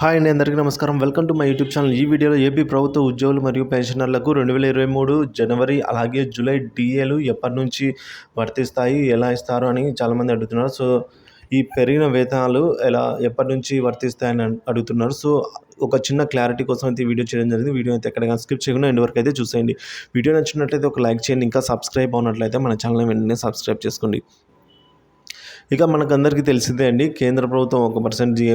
Hi అండి అందరికీ నమస్కారం. Welcome to my YouTube channel. ఈ వీడియోలో ఏపీ ప్రభుత్వ ఉద్యోగులు మరియు పెన్షనర్లకు రెండు వేల ఇరవై మూడు జనవరి అలాగే జూలై డిఏలు ఎప్పటి నుంచి వర్తిస్తాయి ఎలా ఇస్తారు అని చాలామంది అడుగుతున్నారు. సో ఈ పెరిగిన వేతనాలు ఎలా ఎప్పటి నుంచి వర్తిస్తాయని అడుగుతున్నారు. సో ఒక చిన్న క్లారిటీ కోసం అయితే వీడియో చేయడం జరిగింది. వీడియో అయితే ఎక్కడ స్కిప్ చేయకుండా ఎండ్ వరకు అయితే చూసేయండి. వీడియో నచ్చినట్లయితే ఒక లైక్ చేయండి. ఇంకా సబ్స్క్రైబ్ అవునట్లయితే మన ఛానల్ వెంటనే సబ్స్క్రైబ్ చేసుకోండి. ఇక మనకందరికీ తెలిసిందే అండి కేంద్ర ప్రభుత్వం ఒక పర్సెంట్ జిఏ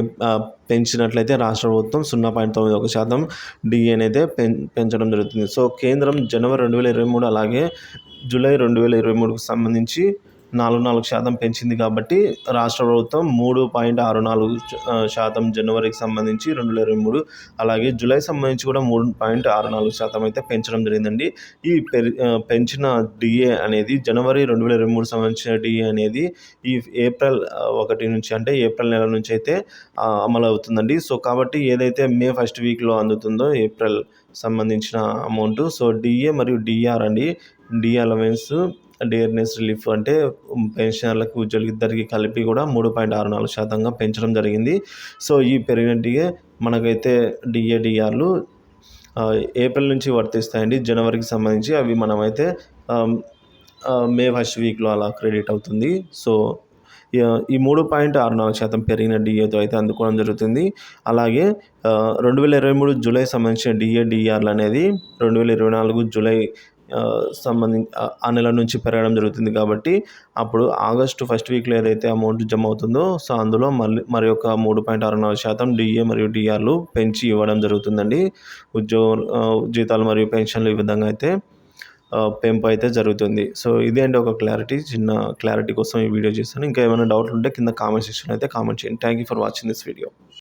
పెంచినట్లయితే రాష్ట్ర ప్రభుత్వం సున్నా పాయింట్ తొమ్మిది ఒక శాతం డిఏనైతే పెం పెంచడం జరుగుతుంది. సో కేంద్రం జనవరి రెండు వేల ఇరవై మూడు అలాగే జూలై రెండు వేల ఇరవై మూడుకు సంబంధించి నాలుగు నాలుగు శాతం పెంచింది కాబట్టి రాష్ట్ర ప్రభుత్వం మూడు పాయింట్ ఆరు నాలుగు శాతం జనవరికి సంబంధించి రెండు వేల ఇరవై మూడు అలాగే జూలై సంబంధించి కూడా మూడు పాయింట్ ఆరు నాలుగు శాతం అయితే పెంచడం జరిగిందండి. ఈ పెంచిన డిఏ అనేది జనవరి రెండు వేల ఇరవై మూడు సంబంధించిన డిఏ అనేది ఈ ఏప్రిల్ ఒకటి నుంచి అంటే ఏప్రిల్ నెల నుంచి అయితే అమలు అవుతుందండి. సో కాబట్టి ఏదైతే మే ఫస్ట్ వీక్లో అందుతుందో ఏప్రిల్ సంబంధించిన అమౌంట్ సో డిఏ మరియు డిఆర్ అండి డి అలవెన్స్ డియర్నెస్ రిలీఫ్ అంటే పెన్షనర్లకు ఉద్యోగులకు ఇద్దరికి కలిపి కూడా మూడు పాయింట్ ఆరు నాలుగు శాతంగా పెంచడం జరిగింది. సో ఈ పెరిగిన డిఏ మనకైతే డిఏడిఆర్లు ఏప్రిల్ నుంచి వర్తిస్తాయండి. జనవరికి సంబంధించి అవి మనమైతే మే ఫస్ట్ వీక్లో అలా క్రెడిట్ అవుతుంది. సో ఈ మూడు పాయింట్ ఆరు నాలుగు శాతం పెరిగిన డిఏతో అయితే అందుకోవడం జరుగుతుంది. అలాగే రెండు వేల ఇరవై మూడు జూలై సంబంధించిన డిఏ డిఆర్లు అనేది రెండు వేల ఇరవై నాలుగు జూలై సంబంధించి ఆ నెల నుంచి పెరగడం జరుగుతుంది కాబట్టి అప్పుడు ఆగస్టు ఫస్ట్ వీక్లో ఏదైతే అమౌంట్ జమ అవుతుందో సో అందులో మళ్ళీ మరి ఒక మూడు పాయింట్ ఆరు నాలుగు శాతం డిఏ మరియు డిఆర్లు పెంచి ఇవ్వడం జరుగుతుందండి. ఉద్యోగ జీతాలు మరియు పెన్షన్లు ఈ విధంగా అయితే పెంపు అయితే జరుగుతుంది. సో ఇదే అండి ఒక క్లారిటీ చిన్న క్లారిటీ కోసం ఈ వీడియో చేస్తాను ఇంకా ఏమైనా డౌట్లు ఉంటే కింద కామెంట్ సెక్షన్ అయితే కామెంట్ చేయండి. Thank you for watching this video.